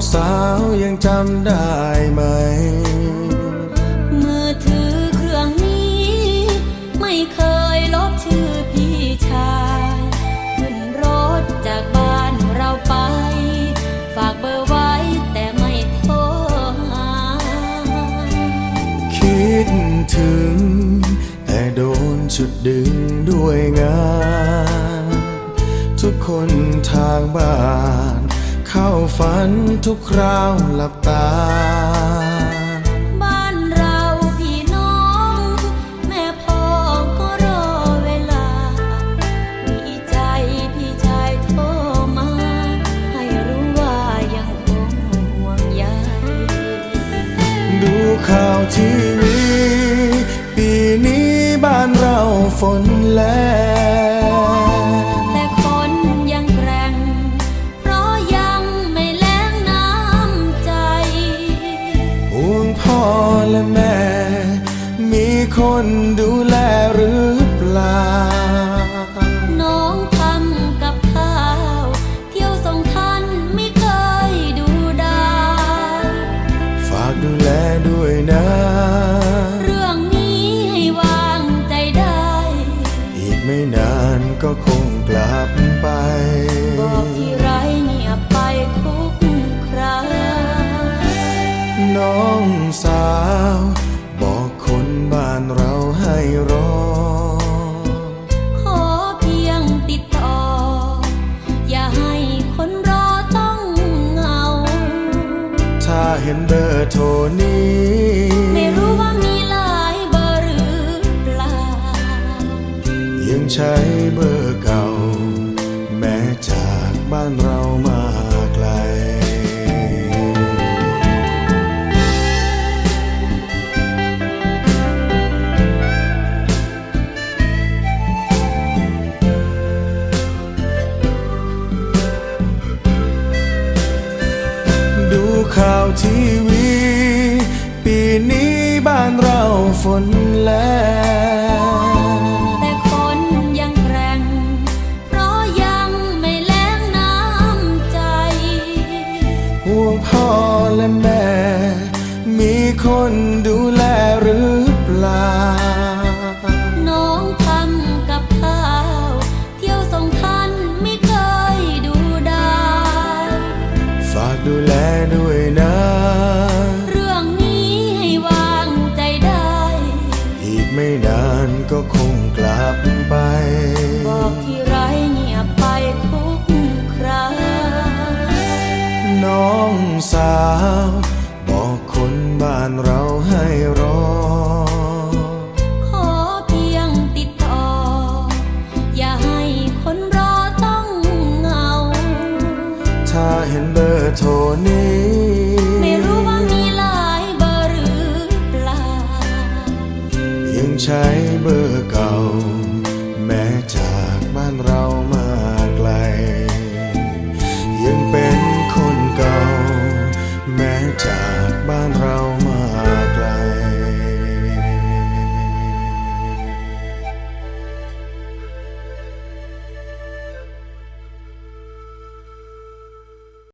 เก่าน้องสาวยังจำได้ไหม มือถือเครื่องนี้ ไม่เคยลบชื่อพี่ชายขึ้นรถจากบ้านเราไป ฝากเบอร์ไว้แต่ไม่โทรหาคิดถึง แต่โดนชุดดึงด้วยงาน ทุกคนทางบ้าน เข้าฝันทุกคราวหลับตา บ้านเราพี่น้อง แม่พ่อก็รอเวลา มีใจพี่ชายโทรมา ให้รู้ว่ายังคงห่วงใยดูข่าวทีวี ปีนี้บ้านเราฝนแรง คนดูแลหรือเปล่า น้องทำกับข้าว เที่ยวส่งท่านไม่เคยดูดายฝากดูแลด้วยนะ เรื่องนี้ให้วางใจได้ อีกไม่นานก็คง รอ ขอเพียงติดต่อ อย่าให้คนรอต้องเหงา ถ้าเห็นเบอร์โทรนี้ ไม่รู้ว่ามีหลายเบอร์หรือเปล่า ยังใช้เบอร์เก่า แม้จากบ้านเรามา ทีวี ปีนี้บ้านเราฝนแรงแต่คนยังแกร่ง เพราะยังไม่แล้งน้ำใจ ห่วงพ่อและแม่ มีคนดูแล เห็นเบอร์โทรนี้ ไม่รู้ว่ามีหลายเบอร์หรือเปล่า ยังใช้เบอร์เก่า